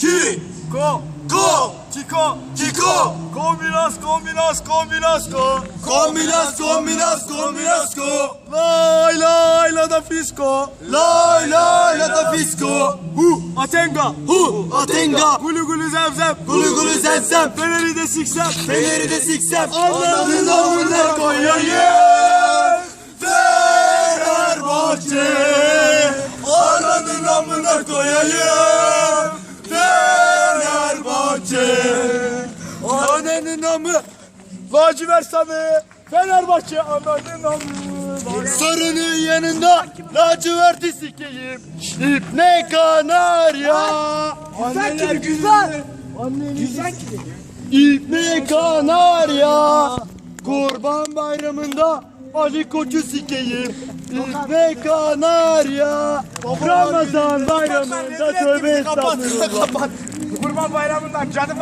Ki. Ko. Ko. Çiko. Kiko. Kombinas, kombinas, kombinas, ko. Kombinas, kombinas, kombinas, ko. Lay lay la da fisko. Lay lay la da fisko. Hu atenga. Hu atenga. Gulu gulu zemzem. Gulu gulu zemzem. Feneri de siksem. Feneri de siksem. Ananın amına koyayım. Fenerbahçe. Ananın amına koyayım. Fenerbahçe. Ananın amı. Lacivert sarı. Fenerbahçe ananın amı. Sarının yanında laciverti sikeyim. İpne kanarya. Anneler güzel. Güzel İpne kanarya. Kurban bayramında Ali Koç'u sikeyim. İpne kanarya. Ramazan bayramında tövbe estağfurullah. Kurban bayramından cadı bayramından.